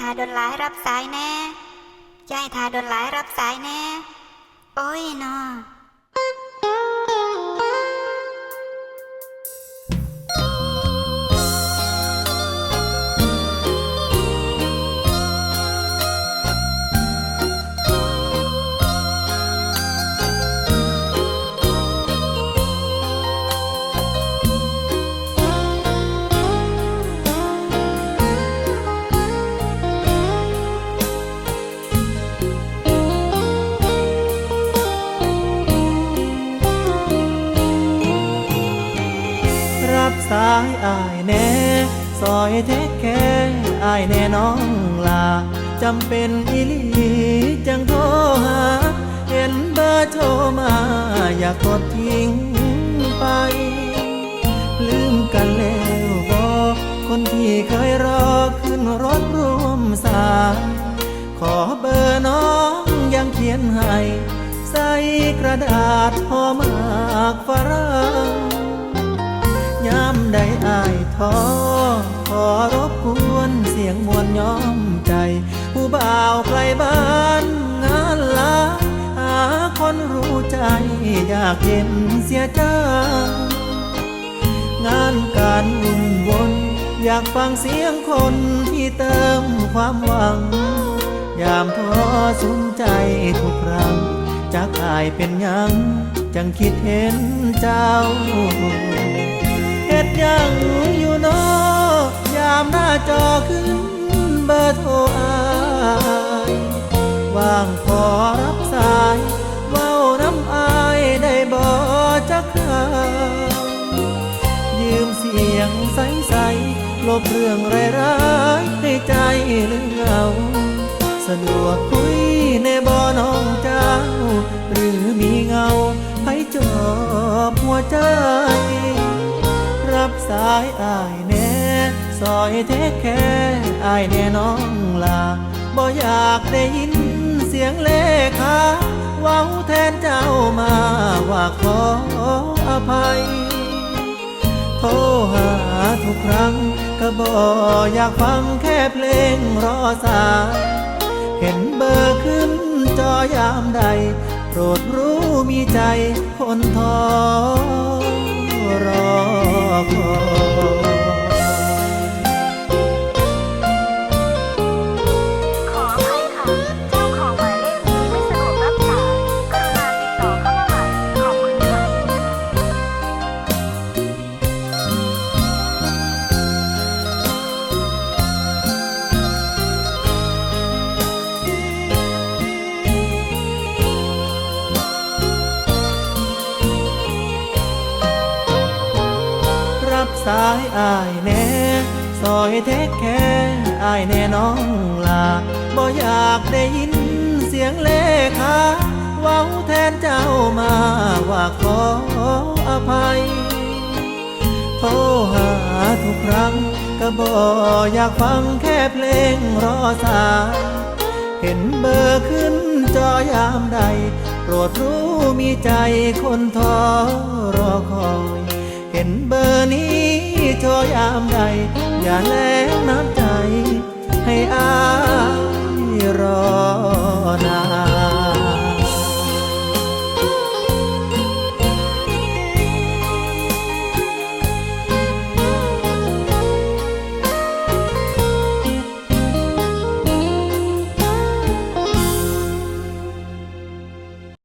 ทาดนหลายรับสายแน่ยายทาดนหลายรับสายแน่ โอ้ยนอ สายอายแน่ซอยเทคแค่อายแน่น้องลาจำเป็นอีลีจังโทรหา เห็นเบอร์โทรมา อยากกดทิ้งไป ลืมกันแล้วบอกคนที่เคยรอขึ้นรถร่วมสายขอเบอร์น้องยังเขียนให้ ใส่กระดาษพอมา ย้อมใจ ผู้บ่าวไกลบ้านงานลาหาคนรู้ใจอยากเห็นเสียจ้างานการวุ่นวนอยากฟังเสียงคนที่เติมความหวัง ยามท้อสุนใจทุกครั้งจากอายเป็นยัง จังคิดเห็นเจ้าเฮ็ดยังอยู่เนอยามหน้าจอขึ้น บอร์โทรอายว่างขอรับสายเว้าน้ำอายได้บ่จักคราวยืมเสียงใสๆลบเรื่องร้ายๆให้ใจเลืมเงาสะดวกคุยในบ่อน้องเจ้า หรือมีเงาให้จอบหัวใจ รับสายอายน ซอยเทคแค่อายแน่น้องลาบ่อยากได้ยินเสียงเลขาเว้าแทนเจ้ามาว่าขออภัย โทรหาทุกครั้งก็บ่อยากฟังแค่เพลงรอสายเห็นเบอร์ขึ้นจอยามใด โปรดรู้มีใจคนทอรอ สายอายแน่ซอยเทคแค่อายแน่น้องลาบ่อยากได้ยินเสียงเลขาเว้าแทนเจ้ามาว่าขออภัยโทรหาทุกครั้งก็บ่อยากฟังแค่เพลงรอสายเห็นเบอร์ขึ้นจอยามใด โปรดรู้มีใจคนท้อรอคอย เห็นเบอร์นี้จอยามใด อย่าแลงน้ำใจ ให้อายรอนาน